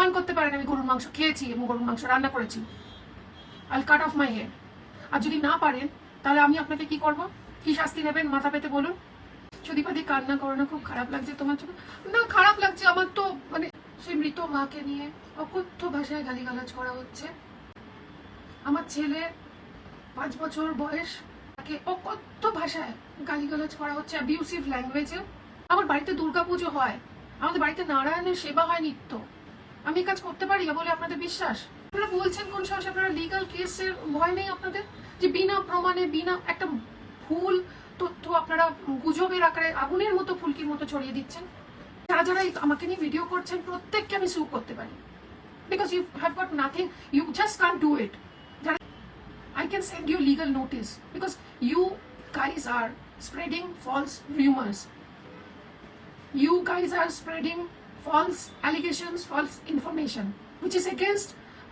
প্রমাণ করতে পারেন, আমি গরুর মাংস খেয়েছি এবং গরুর মাংস রান্না করেছি। আল কাট অফ মাই হেড আর যদি না পারেন, তাহলে আমি আপনাকে কি করব? কি শাস্তি নেবেন? মাথা পেতে বলুন। যদি সুদীপাদি কান্না করো না, খুব খারাপ লাগছে তোমার জন্য। না, খারাপ লাগছে, আমার তো মানে সেই মৃত মাকে নিয়ে অকথ্য ভাষায় গালিগালাজ করা হচ্ছে। আমার ছেলে পাঁচ বছর বয়স, তাকে অকথ্য ভাষায় গালিগালাজ করা হচ্ছে অ্যাবিউসিভ ল্যাঙ্গুয়েজে আমার বাড়িতে দুর্গাপুজো হয়। আমাদের বাড়িতে নারায়ণের সেবা হয় নিত্য। আমি কাজ করতে পারি না বলে আপনাদের বিশ্বাস? আপনারা বলছেন কোন সাহস আপনারা লিগাল কেসের ভয় নেই আপনাদের? যে বিনা প্রমাণে, বিনা একটা ভুল তথ্য আপনারা গুজবের আকারে আগুনের মতো, ফুলকির মতো ছড়িয়ে দিচ্ছেন? যারা যারা আমাকে নিয়ে ভিডিও করছেন, প্রত্যেককে আমি সু করতে পারি। Because you have got nothing you just can do it I can send you legal notice because you guys are spreading false rumors. You guys are spreading false allegations, false information, which is against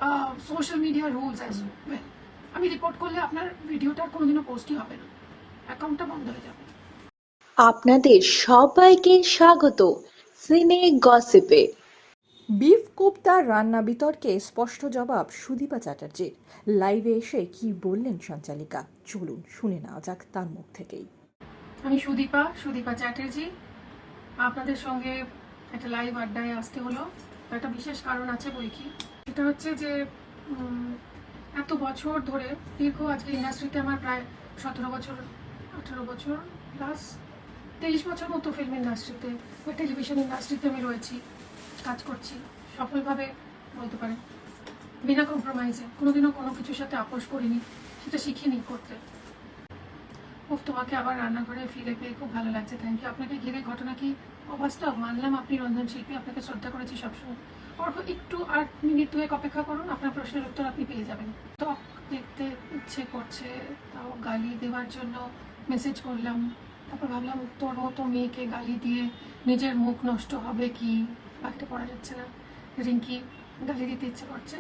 uh, social media rules as well. আমি report করলে আপনার ভিডিওটা কোনোদিনও পোস্টই হবে না। অ্যাকাউন্টটা বন্ধ হয়ে যাবে। আপনাদের সবাইকে স্বাগত সিনে গসিপে। বিফ কোপ্তার রান্না বিতর্কে স্পষ্ট জবাব সুদীপা চ্যাটার্জির লাইভে এসে কি বললেন সঞ্চালিকা? চলুন শুনে নেওয়া যাক তার মুখ থেকেই। আমি সুদীপা সুদীপা চ্যাটার্জি। আপনাদের সঙ্গে একটা লাইভ আড্ডায় আসতে হলো। একটা বিশেষ কারণ আছে বই কি। সেটা হচ্ছে যে এত বছর ধরে, দীর্ঘ আজকে ইন্ডাস্ট্রিতে আমার প্রায় সতেরো বছর, আঠেরো বছর প্লাস তেইশ বছর মতো ফিল্ম ইন্ডাস্ট্রিতে বা টেলিভিশন ইন্ডাস্ট্রিতে আমি রয়েছি, কাজ করছি, সফলভাবে বলতে পারেন। বিনা কম্প্রোমাইজে কোনোদিনও কোনো কিছুর সাথে আপোষ করিনি, সেটা শিখিনি করতে। উফ তোমাকে আবার রান্নাঘরে ফিরে পেয়ে খুব ভালো লাগছে। থ্যাংক ইউ আপনাকে ঘিরে ঘটনা কি অবাস্তব মানলাম আপনি রন্ধনশিল্পী আপনাকে শ্রদ্ধা করেছি সবসময়। অল্প একটু আর মিনিট দুয়েক অপেক্ষা করুন, আপনার প্রশ্নের উত্তর আপনি পেয়ে যাবেন। ত্বক দেখতে ইচ্ছে করছে, তাও গালি দেওয়ার জন্য মেসেজ করলাম। তারপর ভাবলাম, তোর মতো মেয়েকে গালি দিয়ে নিজের মুখ নষ্ট হবে কি? বাকিটা পড়া যাচ্ছে না। রিঙ্কি, গালি দিতে ইচ্ছে করছে।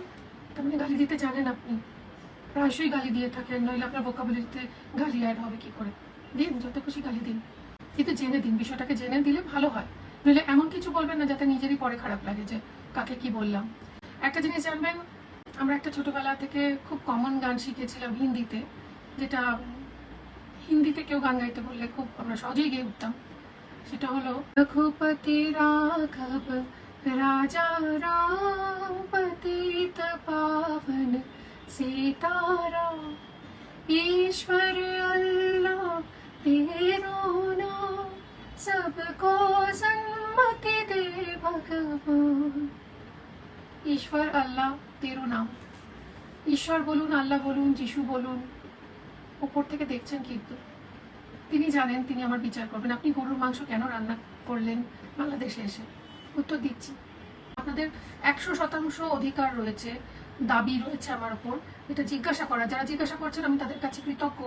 তার মানে গালি দিতে জানেন আপনি। প্রায়শই গালি দিয়ে থাকেন, নইলে আপনার ভোকাবুলারিতে গালি অ্যাড হবে কি করে? দিন, যত খুশি গালি দিন। কিন্তু জেনে দিন বিষয়টাকে জেনে দিলে ভালো হয় নইলে এমন কিছু বলবেন না যাতে নিজেরই পরে খারাপ লাগে যে কাকে কি বললাম একটা জিনিস জানবেন আমরা একটা ছোটবেলা থেকে খুব কমন গান শিখেছিলাম হিন্দিতে যেটা হিন্দিতে কেউ গান গাইতে বললে খুব আমরা সহজেই গিয়ে উঠতাম সেটা হলো রঘুপতি রাঘব রাজা রাম পতিত পাবন सीताराम ईश्वर अल्लाह तेरो नाम सबको सन्मति दे भगवान ঈশ্বর আল্লাহ তেরো নাম ঈশ্বর বলুন আল্লাহ বলুন যিশু বলুন ওপর থেকে দেখছেন কিন্তু তিনি জানেন তিনি আমার বিচার করবেন আপনি গরুর মাংস কেন রান্না করলেন বাংলাদেশে এসে উত্তর দিচ্ছি আপনাদের একশো শতাংশ অধিকার রয়েছে দাবি রয়েছে আমার ওপর এটা জিজ্ঞাসা করা যারা জিজ্ঞাসা করছেন আমি তাদের কাছে কৃতজ্ঞ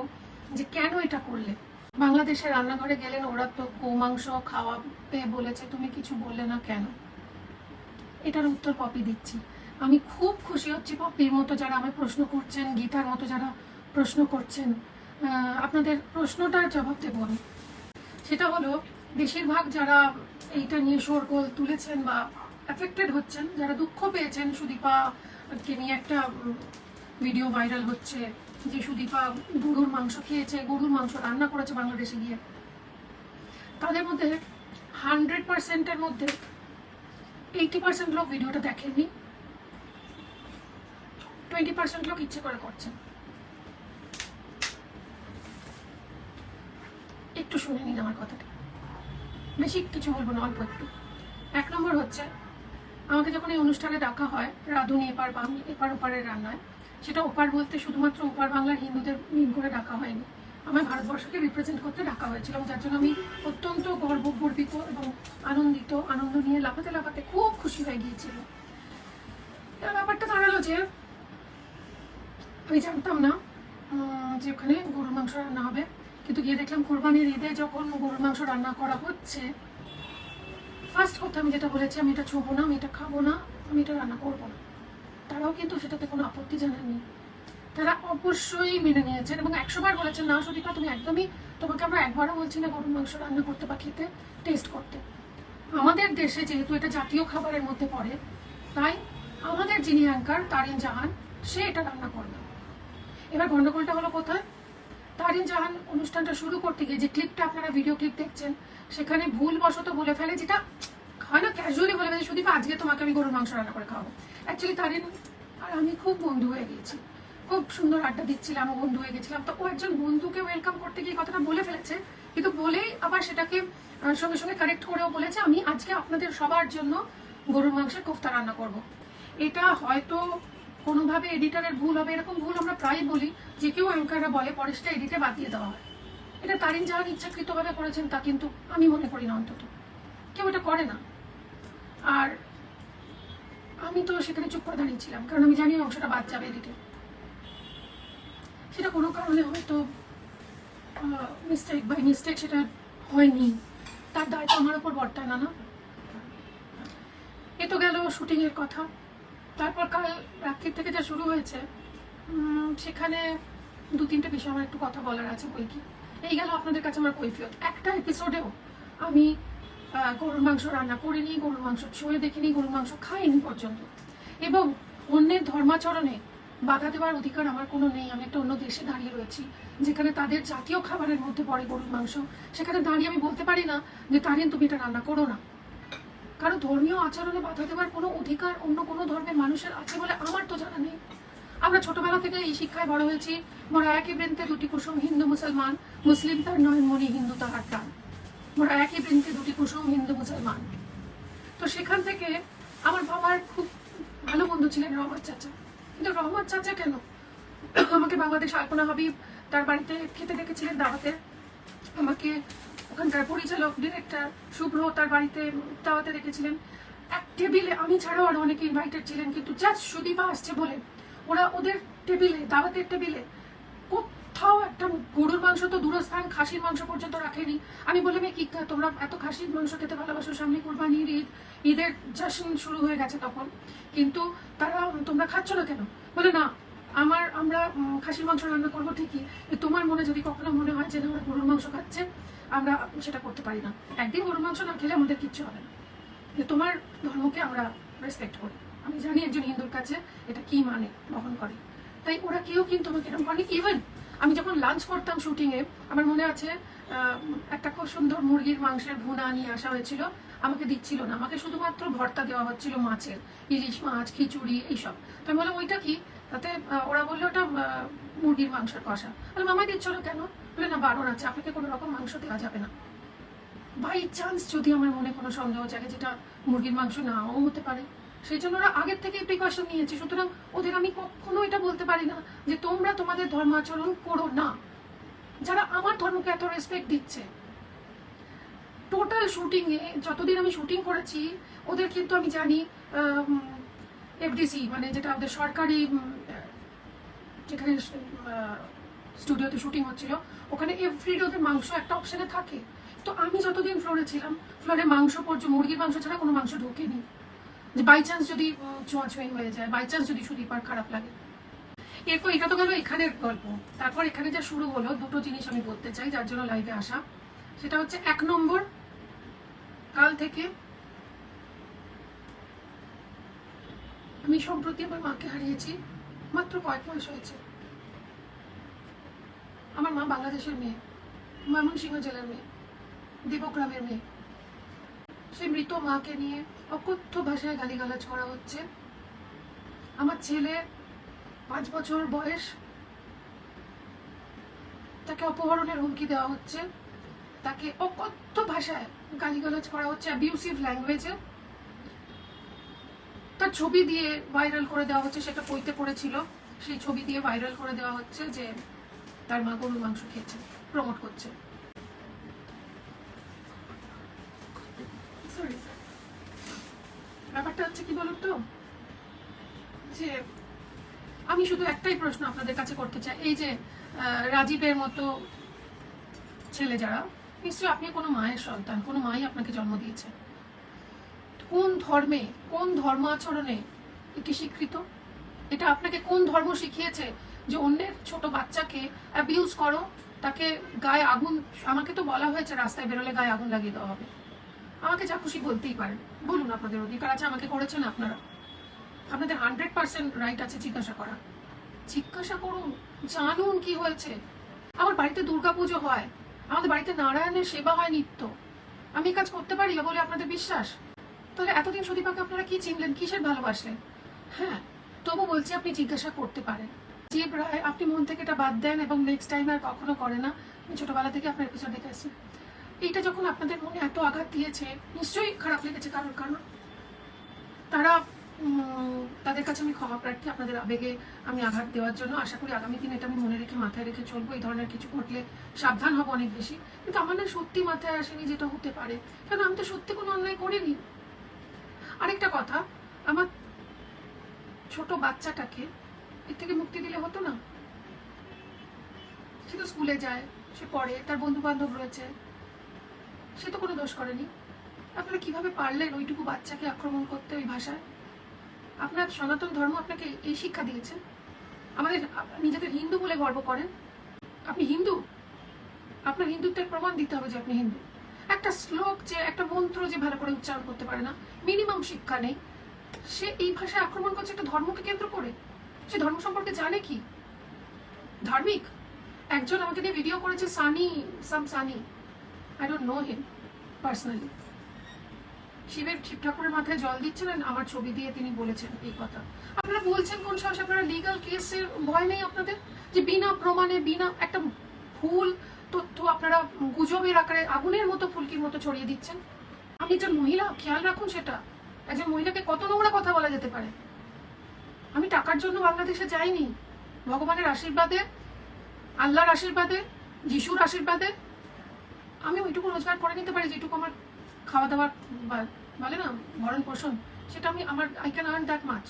যে কেন এটা করলে বাংলাদেশের রান্নাঘরে গেলেন, ওরা তো গোমাংস খাওয়াতে বলেছে, তুমি কিছু বললে না কেন? এটার উত্তর পপি দিচ্ছি। আমি খুব খুশি হচ্ছি পপির মতো যারা আমায় প্রশ্ন করছেন, গীতার মতো যারা প্রশ্ন করছেন। আপনাদের প্রশ্নটার জবাব দেব আমি। সেটা হলো, বেশিরভাগ যারা এইটা নিয়ে শোরগোল তুলেছেন বা অ্যাফেক্টেড হচ্ছেন, যারা দুঃখ পেয়েছেন সুদীপাকে নিয়ে একটা ভিডিও ভাইরাল হচ্ছে যে সুদীপা গরুর মাংস খেয়েছে, গরুর মাংস রান্না করেছে বাংলাদেশে গিয়ে। তাদের মধ্যে হান্ড্রেড পার্সেন্টের মধ্যে এইটি পার্সেন্ট লোক ভিডিওটা দেখেননি টোয়েন্টি পার্সেন্ট লোক ইচ্ছে করে করছেন একটু শুনে নিন আমার কথাটা। বেশি কিছু বলব না, অল্প একটু। এক নম্বর হচ্ছে, আমাকে যখন এই অনুষ্ঠানে ডাকা হয়, রাধুনি এপার বাংলা এপার ওপারের রান্নায় সেটা ওপার বলতে শুধুমাত্র ওপার বাংলার হিন্দুদের মিন করে ডাকা হয়নি। আমার ভারতবর্ষকে রিপ্রেজেন্ট করতে ডাকা হয়েছিল যার জন্য আমি অত্যন্ত গর্ব গর্বিত এবং আনন্দিত, আনন্দ নিয়ে লাফাতে লাফাতে খুব খুশি হয়ে গিয়েছিল। ব্যাপারটা দাঁড়াল যে, আমি জানতাম না যে ওখানে গরুর মাংস রান্না হবে। কিন্তু গিয়ে দেখলাম কোরবানির ঈদে যখন গরুর মাংস রান্না করা হচ্ছে ফার্স্ট কথা আমি যেটা বলেছি, আমি এটা ছোবো না, আমি এটা খাব না, আমি এটা রান্না করব না। তারাও কিন্তু সেটাতে কোনো আপত্তি জানায়নি। তারা অবশ্যই মেনে নিয়েছেন এবং একশো বার বলেছেন, না সুদীপা তুমি একদমই তোমাকে আমরা একবারও বলছি না গরুর মাংস রান্না করতে বা খেতে টেস্ট করতে। আমাদের দেশে যেহেতু এটা জাতীয় খাবারের মধ্যে পড়ে, তাই আমাদের যিনি অ্যাঙ্কার তারিন জাহান, সে এটা রান্না করবে এবার গন্ডগোলটা হলো কোথায়? তারিন জাহান অনুষ্ঠানটা শুরু করতে গিয়ে যে ক্লিপটা আপনারা ভিডিও ক্লিপ দেখছেন, সেখানে ভুলবশত বলে ফেলে যেটা হয় না ক্যাজুয়ালি বলে ফেলে শুধু আজকে তোমাকে আমি গরুর মাংস রান্না করে খাওয়াবো। অ্যাকচুয়ালি তারিন আমি খুব বন্ধু হয়ে গিয়েছি। খুব সুন্দর আড্ডা দিচ্ছিলাম বন্ধু হয়ে গেছিলাম। তো ও একজন বন্ধুকে ওয়েলকাম করতে গিয়ে কথাটা বলে ফেলেছে। কিন্তু বলেই আবার সেটাকে সঙ্গে সঙ্গে কারেক্ট করেও বলেছে, আমি আজকে আপনাদের সবার জন্য গরুর মাংসের কোফতা রান্না করব। এটা হয়তো কোনোভাবে এডিটারের ভুল হবে, এরকম ভুল আমরা প্রায় বলি, যে কেউ অ্যাঙ্কাররা বলে পরে সেটা এডিটে বাদ দিয়ে দেওয়া হয়। এটা তারিন জাহান ইচ্ছাকৃতভাবে করেছেন তা কিন্তু আমি মনে করি না অন্তত। কেউ এটা করে না। আর আমি তো সেখানে চুপ করে দাঁড়িয়েছিলাম, কারণ আমি জানি অংশটা বাদ যাবে এডিটে সেটা কোনো কারণে হয়তো মিস্টেক বাই মিস্টেক সেটা হয়নি। তার দায়টা আমার উপর বর্তায় না। না এ তো গেল শুটিংয়ের কথা। তারপর কাল রাত্রির থেকে যা শুরু হয়েছে সেখানে দু তিনটে বিষয় আমার একটু কথা বলার আছে বই কি। এই গেল আপনাদের কাছে আমার কৈফিয়ত। একটা এপিসোডেও আমি গরুর মাংস রান্না করিনি, গরুর মাংস ছুঁয়ে দেখিনি, গরুর মাংস খাইনি পর্যন্ত। এবং অন্যের ধর্মাচরণে বাধা দেওয়ার অধিকার আমার কোনো নেই। আমি একটা অন্য দেশে দাঁড়িয়ে রয়েছি, যেখানে তাদের জাতীয় খাবারের মধ্যে পড়ে গরুর মাংস। সেখানে দাঁড়িয়ে আমি বলতে পারি না যে তারিন তুমি এটা রান্না করো না। কারও ধর্মীয় আচরণে বাধা দেওয়ার কোনো অধিকার অন্য কোনো ধর্মের মানুষের আছে বলে আমার তো জানা নেই। আমরা ছোটবেলা থেকে এই শিক্ষায় বড় হয়েছি, মোরা একই বৃন্তে দুটি কুসুম হিন্দু মুসলমান, মুসলিম তার নয়নমণি হিন্দু তাহার প্রাণ। মোরা একই বৃন্তে দুটি কুসুম হিন্দু মুসলমান। তো সেখান থেকে আমার বাবার খুব ভালো বন্ধু ছিলেন রহমত চাচা। কিন্তু রহমত চাচা কেন? আমাকে বাংলাদেশ আলপনা হাবিব তার বাড়িতে খেতে ডেকেছিলেন দাওয়াতে। আমাকে ওখানকার পরিচালক ডিরেক্টর শুভ্র তার বাড়িতে দাওয়াতে রেখেছিলেন এক টেবিলে আমি ছাড়াও আরও অনেকে ইনভাইটেড ছিলেন, কিন্তু জাস্ট সুদীপা আসছে বলে ওরা ওদের টেবিলে দাওয়াতের টেবিলে কোথাও একটা গরুর মাংস তো দূরস্থান, খাসির মাংস পর্যন্ত রাখেনি। আমি বললাম, "এ কি তোমরা এত খাসির মাংস খেতে ভালোবাসো, সামনে কোরবানির ঈদ, ঈদের জশ্ন শুরু হয়ে গেছে তখন। কিন্তু তারা, তোমরা খাচ্ছ না কেন? বলে, না, আমার, আমরা খাসির মাংস রান্না করব ঠিকই। তোমার মনে যদি কখনো মনে হয় যে, না আমরা গরুর মাংস খাচ্ছে, আমরা সেটা করতে পারি না। একদিন গরুর মাংস না খেলে আমাদের কিচ্ছু হবে না। তোমার ধর্মকে আমরা রেসপেক্ট করি। আমি জানি একজন হিন্দুর কাছে এটা কি মানে বহন করে। তাই ওরা কেউ কিন্তু আমাকে এরকম করে ইভেন আমি যখন লাঞ্চ করতাম শুটিংয়ে আমার মনে আছে একটা খুব সুন্দর মুরগির মাংসের ভুনা নিয়ে আসা হয়েছিল। আমাকে দিচ্ছিল না। আমাকে শুধুমাত্র ভর্তা দেওয়া হচ্ছিল মাছের। ইলিশ মাছ, খিচুড়ি, এইসব। তো আমি বললাম, ওইটা কি? তাতে ওরা বলল, ওটা মুরগির মাংসের কষা। বললাম, আমায় দিচ্ছ না কেন? বলে না, বারণ আছে। আপনাকে কোনো রকম মাংস দেওয়া যাবে না। বাই চান্স যদি আমার মনে কোনো সন্দেহ জাগে যেটা মুরগির মাংস নাও হতে পারে। সেই জন্য ওরা আগের থেকে প্রিকশন নিয়েছে। সুতরাং ওদের আমি কখনো এটা বলতে পারি না যে তোমরা তোমাদের ধর্মাচরণ করো না। যারা আমার ধর্মকে এত রেসপেক্ট দিচ্ছে। টোটাল শুটিং এ যতদিন আমি শুটিং করেছি, ওদের কিন্তু আমি জানি এফডিসি মানে যেটা ওদের সরকারি যেখানে স্টুডিওতে শুটিং হচ্ছিল, ওখানে এভরিডে ওদের মাংস একটা অপশনে থাকে। তো আমি যতদিন ফ্লোরে ছিলাম ফ্লোরে মাংস পর্যন্ত মুরগির মাংস ছাড়া কোনো মাংস ঢোকেনি। যে বাই চান্স যদি উম, ছোঁয়াছুঁয়ি হয়ে যায় বাই চান্স যদি সুদীপার খারাপ লাগে। এরপর এটা তো গেল এখানের গল্প। তারপর এখানে যা শুরু হলো দুটো জিনিস আমি বলতে চাই যার জন্য লাইভে আসা। সেটা হচ্ছে এক নম্বর কাল থেকে আমি সম্প্রতি আমার মাকে হারিয়েছি মাত্র কয়েক মাস হয়েছে। আমার মা বাংলাদেশের মেয়ে ময়মনসিংহ জেলার মেয়ে দেবগ্রামের মেয়ে। সেই মৃত মাকে নিয়ে অকথ্য ভাষায় গালিগালাজ করা হচ্ছে। আমার ছেলে পাঁচ বছর বয়স। তাকে অপহরণের হুমকি দেওয়া হচ্ছে। তাকে অকথ্য ভাষায় গালিগালাজ করা হচ্ছে অ্যাবিউসিভ ল্যাঙ্গুয়েজে তার ছবি দিয়ে ভাইরাল করে দেওয়া হচ্ছে, সেটা পইতে পড়েছিল। সেই ছবি দিয়ে ভাইরাল করে দেওয়া হচ্ছে যে তার মা গরুর মাংস খেয়েছে প্রমোট করছে Sorry. ব্যাপারটা হচ্ছে কি বলুন তো যে আমি শুধু একটাই প্রশ্ন আপনাদের কাছে করতে চাই। এই যে রাজীবের মতো ছেলে যারা, নিশ্চয়ই আপনি কোনো মায়ের সন্তান, কোনো মাই আপনাকে জন্ম দিয়েছে। কোন ধর্মে, কোন ধর্ম আচরণে এটি স্বীকৃত? এটা আপনাকে কোন ধর্ম শিখিয়েছে যে অন্যের ছোট বাচ্চাকে অ্যাবিউজ করো, তাকে গায়ে আগুন, আমাকে তো বলা হয়েছে রাস্তায় বেরোলে গায়ে আগুন লাগিয়ে দেওয়া হবে। আমাকে যা খুশি বলতেই পারেন। বলুন আপনাদের অধিকার আছে, আমাকে করেছেন আপনারা। আপনাদের হান্ড্রেড পার্সেন্ট রাইট আছে জিজ্ঞাসা করা। জিজ্ঞাসা করুন, জানুন কি হয়েছে। আমার বাড়িতে দুর্গাপুজো হয়। আমাদের বাড়িতে নারায়ণের সেবা হয় নিত্য। আমি কাজ করতে পারি বলে আপনাদের বিশ্বাস? তাহলে এতদিন সুদীপাকে আপনারা কি চিনলেন? কিসের ভালোবাসলেন? হ্যাঁ তবু বলছি আপনি জিজ্ঞাসা করতে পারেন। যে রায় আপনি মন থেকে এটা বাদ দেন এবং নেক্সট টাইম আর কখনো করে না, আমি ছোটবেলা থেকে আপনার এপিসোড দেখে আসছি এইটা যখন আপনাদের মনে এত আঘাত দিয়েছে, নিশ্চয়ই খারাপ লেগেছে কারণ কারণ তারা তাদের কাছে আমি ক্ষমা প্রার্থী, আপনাদের আবেগে আমি আঘাত দেওয়ার জন্য আশা করি আগামী দিনে এটা আমি মনে রেখে মাথায় রেখে চলবো। এই ধরনের কিছু ঘটলে সাবধান হব অনেক বেশি। কিন্তু আমার না সত্যি মাথায় আসেনি যেটা হতে পারে। কেন? আমি তো সত্যি কোনো অন্যায় করিনি। আরেকটা কথা, আমার ছোট বাচ্চাটাকে এর থেকে মুক্তি দিলে হতো না? সে তো স্কুলে যায়, সে পড়ে, তার বন্ধু বান্ধব রয়েছে, সে তো কোনো দোষ করেনি। আপনারা কীভাবে পারলেন ওইটুকু বাচ্চাকে আক্রমণ করতে ওই ভাষায়? আপনার সনাতন ধর্ম আপনাকে এই শিক্ষা দিয়েছে। আমাদের নিজেদের হিন্দু বলে গর্ব করেন। আপনি হিন্দু? আপনার হিন্দুত্বের প্রমাণ দিতে হবে যে আপনি হিন্দু। একটা শ্লোক যে, একটা মন্ত্র যে ভালো করে উচ্চারণ করতে পারে না, মিনিমাম শিক্ষা নেই। সে এই ভাষায় আক্রমণ করছে একটা ধর্মকে কেন্দ্র করে? সে ধর্ম সম্পর্কে জানে কি? ধার্মিক? একজন আমাকে নিয়ে ভিডিও করেছে Sunny, Sam Sunny. I don't know him personally শিবের শিব ঠাকুরের মাথায় জল দিচ্ছিলেন, আমার ছবি দিয়ে তিনি বলেছেন এই কথা। আপনারা বলছেন কোন সাহস, আপনারা লিগাল কেসের ভয় নেই আপনাদের? যে বিনা প্রমাণে, বিনা একটা ভুল তথ্য আপনারা গুজবের আকারে আগুনের মতো ফুলকির মতো ছড়িয়ে দিচ্ছেন? আপনি একজন মহিলা, খেয়াল রাখুন সেটা। একজন মহিলাকে কত নোংরা কথা বলা যেতে পারে? আমি টাকার জন্য বাংলাদেশে যাইনি। ভগবানের আশীর্বাদে, আল্লাহর আশীর্বাদে, যিশুর আশীর্বাদে। আমি ওইটুকু রোজগার করে নিতে পারি যেটুকু আমার খাওয়া দাওয়া বা- বলে না ভরণ পোষণ, সেটা আমি আমার I can earn that much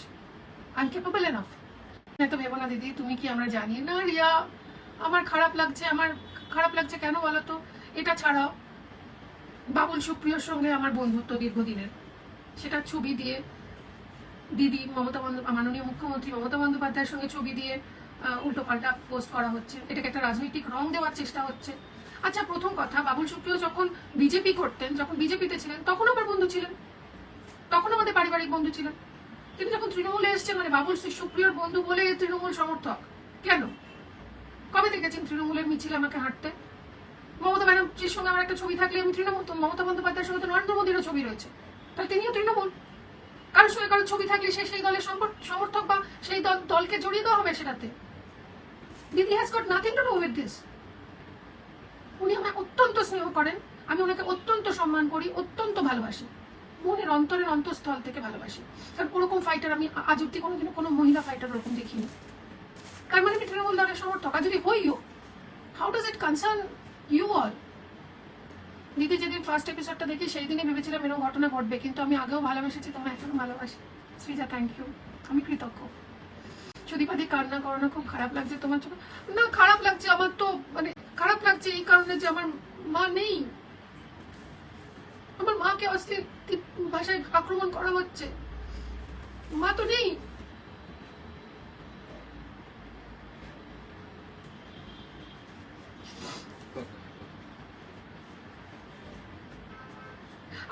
I capable enough তো ভেবো না দিদি, তুমি কি আমরা জানি? না রিয়া, আমার খারাপ লাগছে, আমার খারাপ লাগছে কেন বলো তো? এটা ছাড়াও, বাবুল সুপ্রিয়র সঙ্গে আমার বন্ধুত্ব দীর্ঘদিনের। সেটা ছবি দিয়ে, দিদি মমতা মাননীয় মুখ্যমন্ত্রী মমতা বন্দ্যোপাধ্যায়ের সঙ্গে ছবি দিয়ে উল্টো পাল্টা পোস্ট করা হচ্ছে। এটাকে একটা রাজনৈতিক রং দেওয়ার চেষ্টা হচ্ছে। আচ্ছা প্রথম কথা, বাবুল সুপ্রিয় যখন বিজেপি করতেন, যখন বিজেপিতে ছিলেন, তখন আমার বন্ধু ছিলেন। তখন আমাদের পারিবারিক বন্ধু ছিলেন। কিন্তু যখন তৃণমূলে এসছে মানে বাবুল সুপ্রিয়র বন্ধু বলে তৃণমূল সমর্থক, কেন? কবে দেখেছেন তৃণমূলের মিছিল আমাকে হাঁটতে? মমতা ব্যানার্জির সঙ্গে আমার একটা ছবি থাকলে আমি তৃণমূল মমতা বন্দ্যোপাধ্যায়ের সঙ্গে তো নরেন্দ্র মোদীরও ছবি রয়েছে। তাহলে তিনিও তৃণমূল। কারোর সঙ্গে কারোর ছবি থাকলে সে সেই দলের সমর্থক বা সেই দল দলকে জড়িয়ে দেওয়া হবে সেটাতে। দিদি has got nothing to do with this উনি আমায় অত্যন্ত স্নেহ করেন। আমি ওনাকে অত্যন্ত সম্মান করি, অত্যন্ত ভালোবাসি। মনের অন্তরের অন্তঃস্থল থেকে ভালোবাসি। কারণ ওরকম ফাইটার আমি আজ অব্দি কোনোদিনও কোনো মহিলা ফাইটার ওরকম দেখিনি। তার মানে আমি তৃণমূল দলের সমর্থক, আর যদি হইও how does it concern you all দিদি যেদিন ফার্স্ট এপিসোডটা দেখি সেই দিনে ভেবেছিলাম এরকম ঘটনা ঘটবে, কিন্তু আমি আগেও ভালোবেসেছি তোমায় এখনও ভালোবাসি। শ্রীজা থ্যাংক ইউ আমি কৃতজ্ঞ। সুদীপাদি কান্না করো না খুব খারাপ লাগছে তোমার জন্য? না, খারাপ লাগছে, আমার তো মানে খারাপ লাগছে এই কারণে যে আমার মা নেই। আমার মাকে অশ্লীল ভাষায় আক্রমণ করা হচ্ছে। মা তো নেই।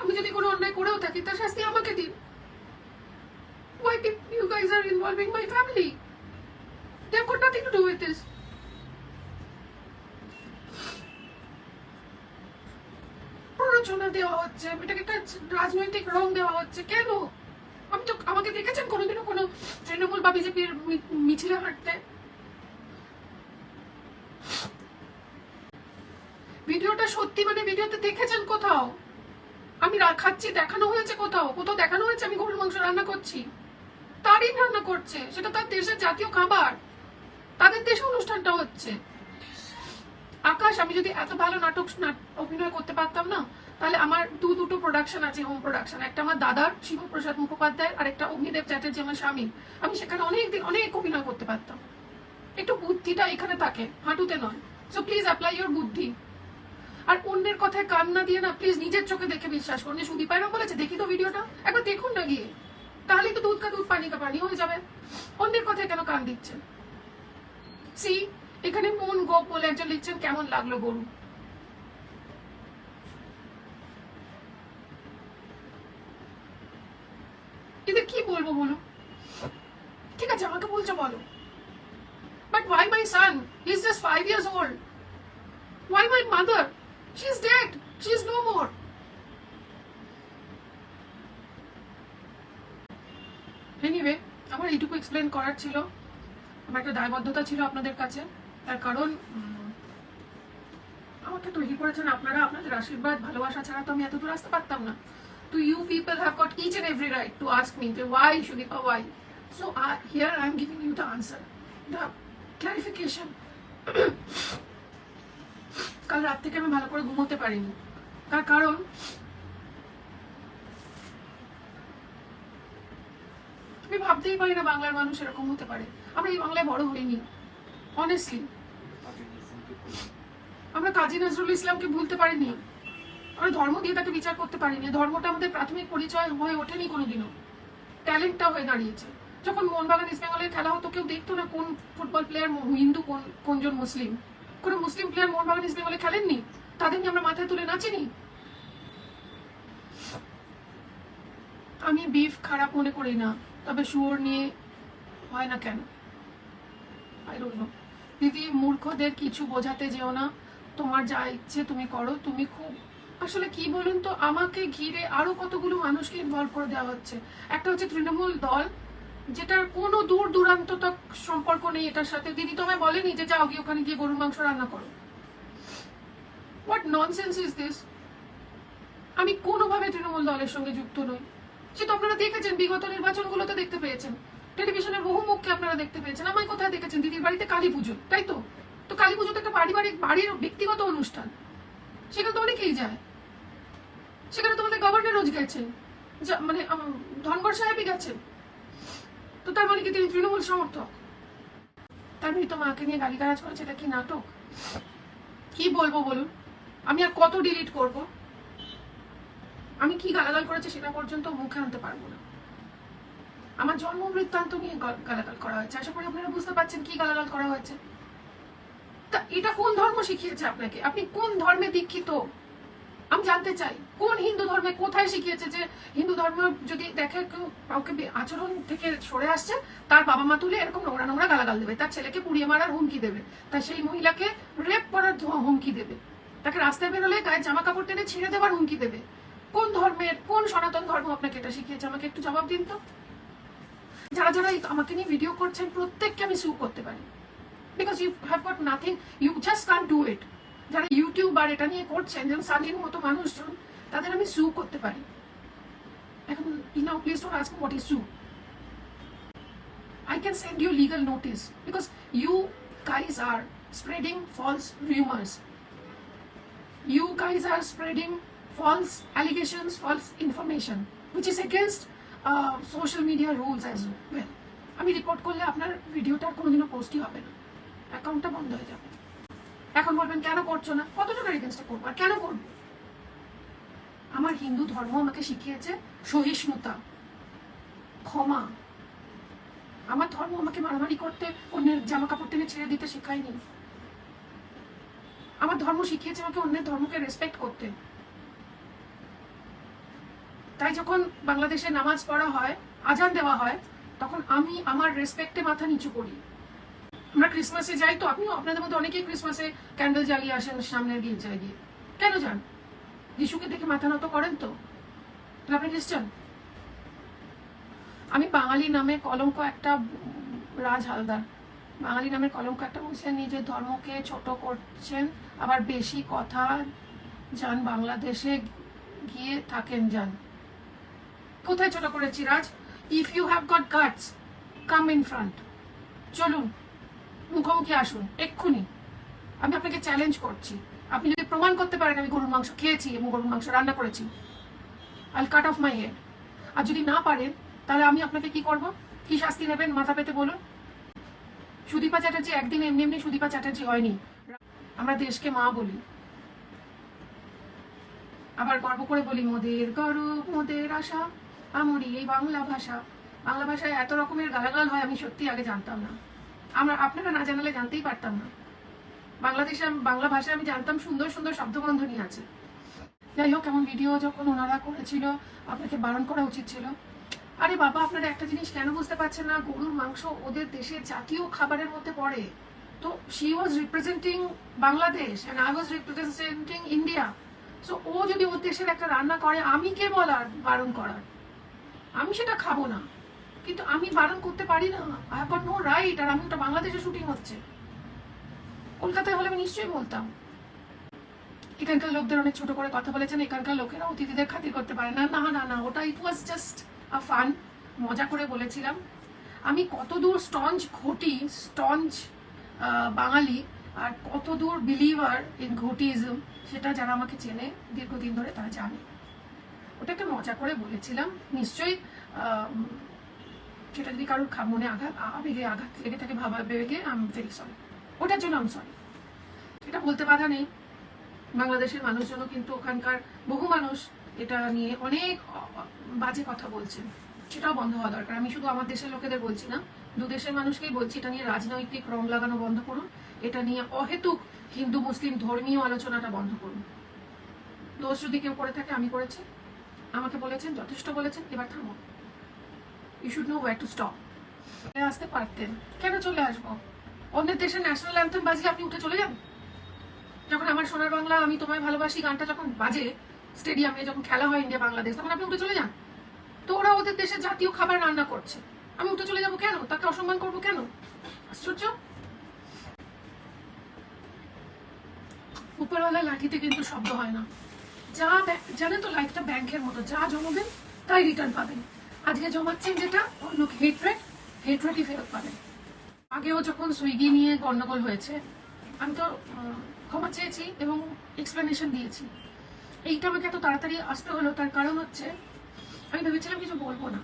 আমি যদি কোনো অন্যায় করেও থাকি, তার শাস্তি আমাকে দিন। Why did you guys are involving my family? They have got nothing to do with this. প্ররোচনা দেওয়া হচ্ছে, এটাকে একটা রাজনৈতিক রং দেওয়া হচ্ছে। কেন? আমি তো, আমাকে দেখেছেন কোনোদিনও কোনো তৃণমূল বা বিজেপির মিছিলে হাঁটতে? ভিডিওটা সত্যি মানে ভিডিওতে দেখেছেন কোথাও? আমি খাচ্ছি, দেখানো হয়েছে কোথাও? কোথাও দেখানো হয়েছে আমি গরুর মাংস রান্না করছি। তারই রান্না করছে, সেটা তার দেশের জাতীয় খাবার। তাদের দেশে অনুষ্ঠানটা হচ্ছে। আকাশ, আমি যদি এত ভালো নাটক, নাট- অভিনয় করতে পারতাম না, তাহলে আমার দু দুটো প্রোডাকশন আছে হোম প্রোডাকশন একটা আমার দাদার, শিবপ্রসাদ মুখোপাধ্যায় আর একটা অগ্নিদেব চ্যাটার্জি আমার স্বামী আমি সেখানে অনেক দিন অনেক অভিনয় করতে পারতাম। একটু বুদ্ধিটা এখানে থাকে, হাঁটুতে নয়। সো প্লিজ অ্যাপ্লাই ইউর বুদ্ধি। আর অন্যের কথায় কান না দিয়ে না প্লিজ নিজের চোখে দেখে বিশ্বাস করুন। যে সুদীপ এরকম বলেছে, দেখি তো ভিডিওটা, একবার দেখুন না গিয়ে। তাহলে তো দুধ কা দুধ, পানি কা পানি হয়ে যাবে। অন্যের কথায় কেন কান দিচ্ছেন? সি এখানে মন গোপ বলে একজন লিখছেন, কেমন লাগল গরু এদের কি বলব বলো ঠিক আছে, আমাকে বলছো বলো। But why my son he is just five years old why my mother she is dead she is no more anyway আমার এইটুকু এক্সপ্লেন করার ছিল। একটা দায়বদ্ধতা ছিল আপনাদের কাছে। তার কারণ আমাকে তৈরি করেছেন আপনারা, আপনাদের আশীর্বাদ, ভালোবাসা ছাড়া তো আমি এত দূর আসতে পারতাম না। তো you people have got each and every right to ask me যে why Sudipa why so here I am giving you the answer the clarification কাল রাত থেকে আমি ভালো করে ঘুমোতে পারিনি। তার কারণ আমি ভাবতেই পারি না বাংলার মানুষ এরকম হতে পারে। আমরা এই বাংলায় বড় হইনি। অনেস্টলি আমরা কাজী নজরুল ইসলামকে ভুলতে পারিনি। আমরা ধর্ম দিয়ে তাকে বিচার করতে পারিনি। ধর্মটা আমাদের প্রাথমিক পরিচয় হয়ে ওঠেনি কোনোদিনও। ট্যালেন্টটা হয়ে দাঁড়িয়েছে। যখন মোহনবাগান ইস্ট বেঙ্গলের খেলা হতো, কেউ দেখতো না কোন ফুটবল প্লেয়ার হিন্দু, কোন কোনজন মুসলিম। কোনো মুসলিম প্লেয়ার মোহনবাগান ইস্ট বেঙ্গলে খেলেননি? তাদেরকে আমরা মাথায় তুলে নাচিনি? আমি বিফ খারাপ মনে করি না। তবে শুয়োর নিয়ে হয় না কেন? আই দিদি, মূর্খদের কিছু বোঝাতে যেও না। তোমার যা ইচ্ছে তুমি করো, তুমি খুব আসলে কি বলুন তো, আমাকে ঘিরে আরও কতগুলো মানুষকে ইনভলভ করে দেওয়া হচ্ছে। একটা হচ্ছে তৃণমূল দল, যেটার কোনো দূর দূরান্ত সম্পর্ক নেই এটার সাথে। দিদি তোমায় বলেনি যে যাও গিয়ে ওখানে গিয়ে গরুর মাংস রান্না করো। হোয়াট ননসেন্স ইজ দিস আমি কোনোভাবে তৃণমূল দলের সঙ্গে যুক্ত নই। সে তো আপনারা দেখেছেন, বিগত নির্বাচনগুলোতে দেখতে পেয়েছেন। টেলিভিশনের বহু মুখকে আপনারা দেখতে পেয়েছেন। আমায় কোথায় দেখেছেন? দিদির বাড়িতে কালী পুজো, তাই তো? তো কালী পুজো তো একটা পারিবারিক, বাড়ির ব্যক্তিগত অনুষ্ঠান। সেখানে তো অনেকেই যায়। সেখানে তোমাদের গভর্নর রোজ গেছেন। মানে ধনগড় সাহেবই গেছেন। তো তার মানে কি তিনি তৃণমূল সমর্থক? তার মৃত মাকে নিয়ে গালিগালাজ করেছে, এটা কি নাটক? কি বলব বলুন? আমি আর কত ডিলিট করব? আমি কি গালাগাল করেছে সেটা পর্যন্ত মুখে আনতে পারব না। আমার জন্ম বৃত্তান্ত নিয়ে গালাগাল করা হয়েছে? আশা করি আপনারা বুঝতে পারছেন কি গালাগাল করা হয়েছে। তা এটা কোন ধর্ম শিখিয়েছে আপনাকে? আপনি কোন ধর্মে দীক্ষিত? আমি জানতে চাই, কোন হিন্দু ধর্মে কোথায় শিখিয়েছে যে হিন্দু ধর্ম যদি দেখে কেউ কাউকে আচরণ থেকে সরে আসছে, তার বাবা মা তুলে এরকম নোংরা নোংরা গালাগাল দেবে, তার ছেলেকে পুড়িয়ে মারার হুমকি দেবে তাই সেই মহিলাকে রেপ করার হুমকি দেবে, তাকে রাস্তায় বেরোলে গায়ে জামা কাপড় টেনে ছিঁড়ে দেওয়ার হুমকি দেবে। কোন ধর্মের, কোন সনাতন ধর্ম আপনাকে এটা শিখিয়েছে? আমাকে একটু জবাব দিন তো। যারা যারা আমাকে নিয়ে ভিডিও করছেন, প্রত্যেককে আমি সু করতে পারি। Because you have got nothing you just can do it যারা ইউটিউব আর এটা নিয়ে করছেন, যেমন সালির মতো মানুষজন, তাদের আমি সু করতে পারি। এখন in now please don't ask what is sue I can send you legal notice because you guys are spreading false rumors. You guys are spreading false allegations, false information, which is against uh, social media rules as well. আমি report করলে আপনার ভিডিওটা কোনোদিনও পোস্টই হবে না। অ্যাকাউন্টটা বন্ধ হয়ে যাবে। এখন বলবেন কেন করছ না? কতজনের এগেনস্টে করব? আর কেন করব? আমার হিন্দু ধর্ম আমাকে শিখিয়েছে সহিষ্ণুতা ক্ষমা। আমার ধর্ম আমাকে মারামারি করতে অন্যের জামা কাপড় টেনে ছেড়ে দিতে শেখায়নি। আমার ধর্ম শিখিয়েছে আমাকে অন্যের ধর্মকে রেসপেক্ট করতে। তাই যখন বাংলাদেশে নামাজ পড়া হয়, আজান দেওয়া হয়, তখন আমি আমার রেসপেক্টে মাথা নিচু করি। আমরা ক্রিসমাসে যাই তো, আপনিও আপনাদের মধ্যে অনেকেই ক্রিসমাসে ক্যান্ডেল জ্বালিয়ে আসেন, সামনের গির্জায় গিয়ে কেন যান? যিশুকে দেখে মাথা নত করেন তো। আপনি খ্রিস্টান? আমি বাঙালি নামে কলঙ্ক একটা রাজ হালদার। বাঙালি নামের কলঙ্ক একটা বলছেন, নিজের ধর্মকে ছোট করছেন, আবার বেশি কথা যান বাংলাদেশে গিয়ে থাকেন যান। কোথায় ছোট করেছি, Raj? If you have got guts come in front চলুন, মুখোমুখি আসুন, এক্ষুনি। আমি আপনাকে চ্যালেঞ্জ করছি। আপনি যদি প্রমাণ করতে পারেন আমি গরুর মাংস খেয়েছি এবং গরুর মাংস রান্না করেছি। I cut off my head আর যদি না পারেন, তাহলে আমি আপনাকে কি করব? কি শাস্তি নেবেন? মাথা পেতে বলুন। সুদীপা চ্যাটার্জি, একদিন এমনি এমনি সুদীপা চ্যাটার্জি হয়নি। আমরা দেশকে মা বলি। আবার গর্ব করে বলি, মোদের গরব, মোদের আশা। আমরি এই বাংলা ভাষা। বাংলা ভাষায় এত রকমের গালাগাল হয়, আমি সত্যি আগে জানতাম না। আমরা আপনারা না জানালে জানতেই পারতাম না। বাংলাদেশে বাংলা ভাষায় আমি জানতাম, সুন্দর সুন্দর শব্দবন্ধনী আছে। যাই হোক, এমন ভিডিও যখন ওনারা করেছিল, আপনাকে বারণ করা উচিত ছিল। আরে বাবা, আপনারা একটা জিনিস কেন বুঝতে পারছেন না? গরুর মাংস ওদের দেশের জাতীয় খাবারের মধ্যে পড়ে। তো she was representing Bangladesh and I was representing India so ও যদি ওর দেশের একটা রান্না করে, আমি কে বলার বারণ করার? আমি সেটা খাব না। কিন্তু আমি বারণ করতে পারি না। আই হ্যাভ নো রাইট আর আমি ওটা বাংলাদেশে শুটিং হচ্ছে। কলকাতায় হলে আমি নিশ্চয়ই বলতাম। এখানকার লোকদের অনেক ছোট করে কথা বলেছেন, এখানকার লোকেরা অতিথিদের খাতির করতে পারে না। না না না, ওটা ইট ওয়াজ জাস্ট আ ফান মজা করে বলেছিলাম। আমি কতদূর স্টঞ্জ ঘটি স্টঞ্জ বাঙালি, আর কতদূর বিলিভার ইন ঘটিজম, সেটা যারা আমাকে চেনে, দীর্ঘদিন ধরে তারা জানে। ওটা একটা মজা করে বলেছিলাম। নিশ্চয়ই সেটা যদি কারোর মনে আঘাত আবেগে আঘাত লেগে থাকে, ভাবা বেগে আম ভেরি সরি ওটার জন্য আমি সরি এটা বলতে বাধা নেই। বাংলাদেশের মানুষজনও কিন্তু ওখানকার বহু মানুষ এটা নিয়ে অনেক বাজে কথা বলছেন। সেটাও বন্ধ হওয়া দরকার। আমি শুধু আমার দেশের লোকেদের বলছি না, দু দেশের মানুষকেই বলছি, এটা নিয়ে রাজনৈতিক রং লাগানো বন্ধ করুন। এটা নিয়ে অহেতুক হিন্দু, মুসলিম ধর্মীয় আলোচনাটা বন্ধ করুন। দোষ যদি কেউ করে থাকে, আমি করেছি। আমাকে বলেছেন, যথেষ্ট বলেছেন, এবার থামো। You should know where to stop আসতে পারতেন। কেন চলে আসব? অন্যের দেশের ন্যাশনাল অ্যান্থেম বাজলে আপনি উঠে চলে যান? যখন আমার সোনার বাংলা, আমি তোমায় ভালোবাসি, গানটা যখন বাজে স্টেডিয়ামে যখন খেলা হয় ইন্ডিয়া বাংলাদেশ তখন আপনি উঠে চলে যান। তো ওরা ওদের দেশে জাতীয় খাবার রান্না করছে। আমি উঠে চলে যাব কেন? তাকে অসম্মান করব কেন? আশ্চর্য? উপরওয়ালা লাঠিতে কিন্তু শব্দ হয় না। যা জানেন তো লাইফটা ব্যাংকের মতো, যা জমাবেন তাই রিটার্ন পাবেন। আজকে জমাচ্ছেন যেটা, অন্য হেট্রেট হেট্রেটই ফেরত পাবেন। আগেও যখন সুইগি নিয়ে গন্ডগোল হয়েছে, আমি তো ক্ষমা চেয়েছি এবং এক্সপ্লেনেশন দিয়েছি। এইটা আমাকে এত তাড়াতাড়ি আসতে হলো, তার কারণ হচ্ছে, আমি ভেবেছিলাম কিছু বলব না,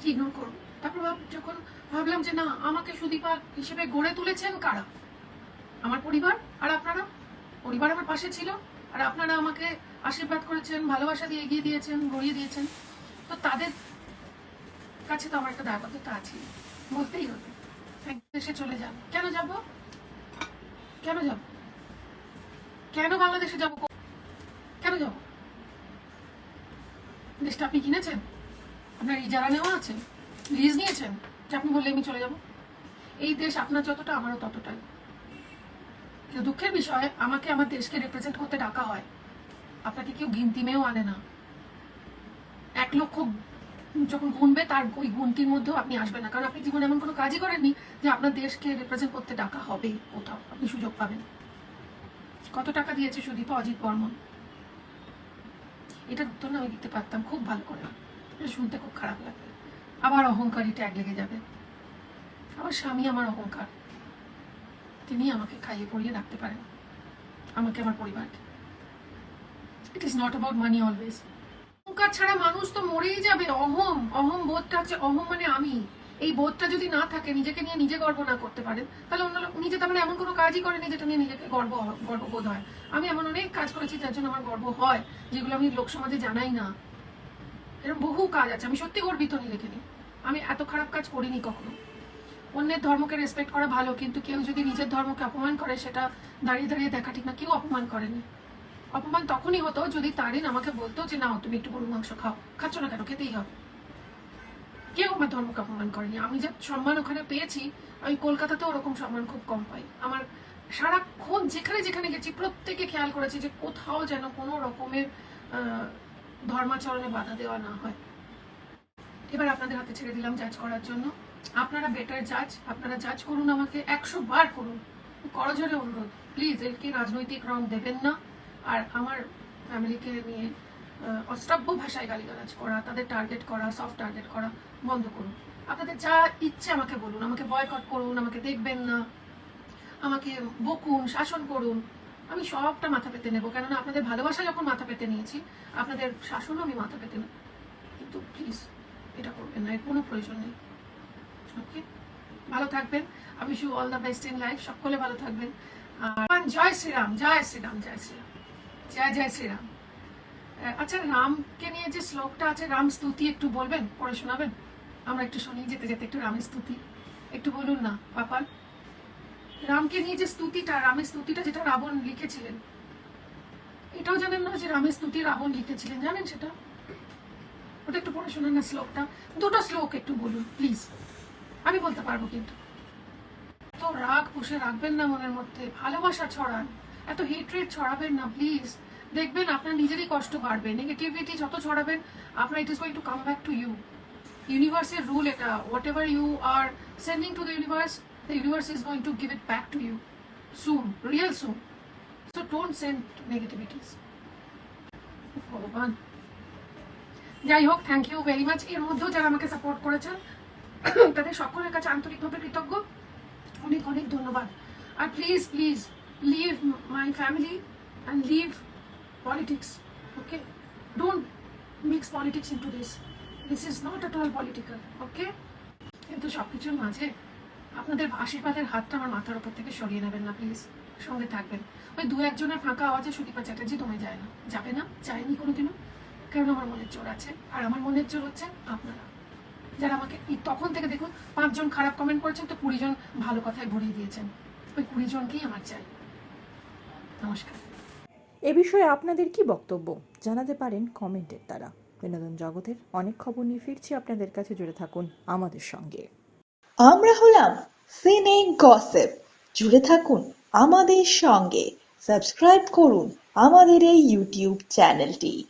কি ইগনোর করব। তারপর যখন ভাবলাম যে না, আমাকে সুদীপা হিসেবে গড়ে তুলেছেন কারা? আমার পরিবার আর আপনারা? পরিবার আমার পাশে ছিল আর আপনারা আমাকে আশীর্বাদ করেছেন, ভালোবাসা দিয়ে এগিয়ে দিয়েছেন, গড়িয়ে দিয়েছেন। তো তাদের কাছে তো আমার একটা দায়বদ্ধতা আছে। বলতেই হবে। দেশে চলে যাব কেন যাব? কেন যাব? কেন বাংলাদেশে যাব? কেন যাব? দেশটা আপনি কিনেছেন? আপনার ইজারা নেওয়া আছে, লিজ নিয়েছেন, যে আপনি বললে আমি চলে যাব। এই দেশ আপনার যতটা, আমারও ততটাই। কিন্তু দুঃখের বিষয়, আমাকে আমার দেশকে রিপ্রেজেন্ট করতে ডাকা হয়। আপনাকে কেউ গিনতিমেও আনে না। এক লক্ষ যখন গুনবে, তার ওই গুনতির মধ্যেও আপনি আসবেন না। কারণ আপনি জীবনে এমন কোনো কাজই করেননি যে আপনার দেশকে রিপ্রেজেন্ট করতে ডাকা হবে। কোথাও আপনি সুযোগ পাবেন। কত টাকা দিয়েছে সুদীপা, অজিত বর্মন? এটার উত্তর না আমি দিতে পারতাম, খুব ভালো করে। শুনতে খুব খারাপ লাগবে। আবার অহংকারী ট্যাগ লেগে যাবে। আমার স্বামী আমার অহংকার। তিনি আমাকে খাইয়ে পরিয়ে রাখতে পারেন আমাকে আমার পরিবারকে। It is not about money always অহংকার ছাড়া মানুষ তো মরেই যাবে। অহম অহম বোধটা হচ্ছে, অহম মানে আমি। এই বোধটা যদি না থাকে, নিজেকে নিয়ে নিজে গর্ব না করতে পারেন, তাহলে অন্য নিজে তার মানে এমন কোনো কাজই করেনি যেটা নিয়ে নিজেকে গর্ব গর্ববোধ হয়। আমি এমন অনেক কাজ করেছি যার জন্য আমার গর্ব হয়, যেগুলো আমি লোক সমাজে জানাই না। এরকম বহু কাজ আছে। আমি সত্যি গর্বিত নিজেকে নিয়ে। আমি এত খারাপ কাজ করিনি কখনো। অন্যের ধর্মকে রেসপেক্ট করা ভালো, কিন্তু কেউ যদি নিজের ধর্মকে অপমান করে, সেটা দাঁড়িয়ে দাঁড়িয়ে দেখা ঠিক না। কেউ অপমান করেনি। অপমান তখনই হতো যদি তারিন আমাকে বলতো যে না তুমি একটু গরু মাংস খাও। খাচ্ছ না কেন? খেতেই হবে। কেউ আমার ধর্মকে অপমান করেনি। আমি যে সম্মান ওখানে পেয়েছি, আমি কলকাতাতেও ওরকম সম্মান খুব কম পাই। আমার সারাক্ষণ যেখানে যেখানে গেছি, প্রত্যেকে খেয়াল করেছি যে কোথাও যেন কোনো রকমের ধর্মাচরণে বাধা দেওয়া না হয়। এবার আপনাদের হাতে ছেড়ে দিলাম জাজ করার জন্য। আপনারা বেটার জাজ আপনারা জাজ করুন আমাকে, একশো বার করুন। করজোরে অনুরোধ। প্লিজ এরকে রাজনৈতিক রং দেবেন না। আর আমার ফ্যামিলিকে নিয়ে অশ্রাব্য ভাষায় গালিগালাজ করা, তাদের টার্গেট করা সফট টার্গেট করা, বন্ধ করুন। আপনাদের যা ইচ্ছে আমাকে বলুন, আমাকে বয়কট করুন, আমাকে দেখবেন না। আমাকে বকুন, শাসন করুন। আমি সবটা মাথা পেতে নেব, কেননা আপনাদের ভালোবাসা যখন মাথা পেতে নিয়েছি, আপনাদের শাসনও আমি মাথা পেতে নেব। কিন্তু প্লিজ এটা করবেন না, এর কোনো প্রয়োজন নেই। ওকে ভালো থাকবেন। আমি wish all the best in life সকলে ভালো থাকবেন। আর জয় শ্রীরাম জয় শ্রীরাম জয় শ্রীরাম। জয় জয় শ্রীরাম। আচ্ছা রামকে নিয়ে যে শ্লোকটা আছে, রাম স্তুতি একটু বলবেন? পড়ে শোনাবেন? আমরা একটু শুনি, যেতে যেতে একটু রামের স্তুতি। একটু বলুন না পাপান রামকে নিয়ে যে স্তুতিটা, রামের স্তুতিটা যেটা রাবণ লিখেছিলেন। এটাও জানেন না যে রামের স্তুতি রাবণ লিখেছিলেন, জানেন সেটা? ওটা একটু পড়ে শোনান না শ্লোকটা। দুটো শ্লোক একটু বলুন প্লিজ আমি বলতে পারব কিন্তু। তো রাগ পুষে রাখবেন না মনের মধ্যে, ভালোবাসা ছড়ান। এত হেট্রেট ছড়াবেন না প্লিজ দেখবেন আপনার নিজেরই কষ্ট বাড়বে। নেগেটিভিটি যত ছড়াবেন, আপনার it is going to come back to you ইউনিভার্সের রুল এটা whatever you are sending to the universe the universe is going to give it back to you soon real soon so don't send negativities ভগবান। যাই হোক thank you very much এর মধ্যেও যারা আমাকে support করেছেন তাদের সকলের কাছে আন্তরিকভাবে কৃতজ্ঞ। অনেক অনেক ধন্যবাদ। আর please please leave my family and leave politics okay don't mix politics into this this is not at all political okay কিন্তু সব কিছুর মাঝে আপনাদের আশীর্বাদের হাতটা আমার মাথার উপর থেকে সরিয়ে নেবেন না প্লিজ সঙ্গে থাকবেন। ওই দু একজনের ফাঁকা আওয়াজে সুদীপা চ্যাটার্জি দমে যায় না, যাবে না, যায়নি কোনোদিনও। কারণ আমার মনের জোর আছে। আর আমার মনের জোর হচ্ছে আপনারা। যারা আমাকে তখন থেকে দেখুন পাঁচজন খারাপ কমেন্ট করেছেন তো কুড়ি জন ভালো কথায় ভরিয়ে দিয়েছেন। ওই কুড়ি জনকেই আমার চাই। নমস্কার। এ বিষয়ে আপনাদের কি বক্তব্য? জানাতে পারেন কমেন্টের দ্বারা। বিনোদন জগতের অনেক খবর নিয়ে ফিরছি আপনাদের কাছে। জুড়ে থাকুন আমাদের সঙ্গে। আমরা হলাম সিনে গসিপ। জুড়ে থাকুন আমাদের সঙ্গে। সাবস্ক্রাইব করুন আমাদের এই ইউটিউব চ্যানেলটি।